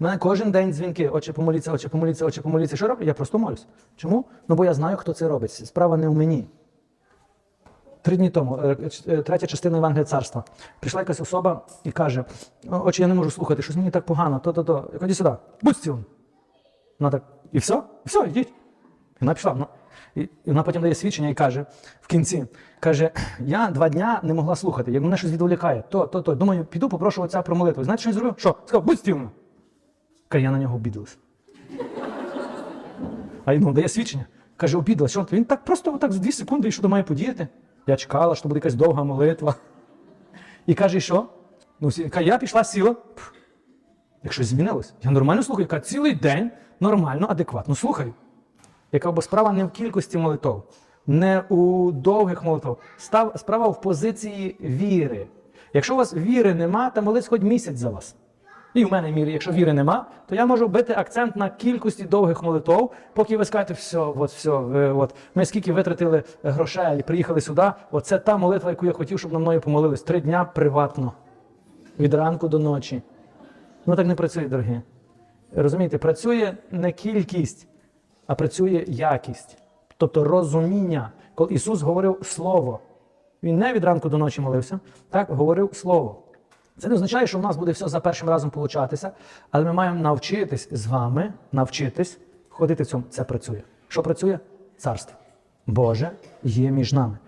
У мене кожен день дзвінки, отче помоліться, отче помоліться, отче помоліться. Що роблю? Я просто молюсь. Чому? Ну бо я знаю, хто це робить. Справа не в мені. Три дні тому, е, е, третя частина Євангелія царства. Прийшла якась особа і каже: «О, Отче, я не можу слухати, щось мені так погано, то-то-то. Кажу, сюди, будь зцілений. Вона так, і все? І все, йдіть. І вона пішла. І, вона потім дає свідчення і каже в кінці: каже, я два дня не могла слухати, як мене щось відволікає. То, то, то. Думаю, піду попрошу отця про молитву. Знаєте, що він зробив? Що? Сказав, будь стілено. Я на нього обідалась. А йому дає свідчення. Каже, обідалась. Він так просто отак за дві секунди, і що то має подіяти. Я чекала, що буде якась довга молитва. І каже, що? Ну, я пішла, сіла. Як щось змінилось. Я нормально слухаю, яка цілий день нормально, адекватно слухаю. Яка бо справа не в кількості молитв, не у довгих молитв. Став, справа в позиції віри. Якщо у вас віри нема, то молись хоч місяць за вас. І в мене мірі, якщо віри нема, то я можу бити акцент на кількості довгих молитв, поки ви скажете, все, от, все, ви, от, ми скільки витратили грошей і приїхали сюди, оце та молитва, яку я хотів, щоб на мною помолились. Три дня приватно. Від ранку до ночі. Ну так не працює, дорогі. Розумієте, працює не кількість, а працює якість. Тобто розуміння. Коли Ісус говорив Слово, Він не від ранку до ночі молився, так, говорив Слово. Це не означає, що в нас буде все за першим разом получатися, але ми маємо навчитись з вами, навчитись ходити в цьому. Це працює. Що працює? Царство. Боже є між нами.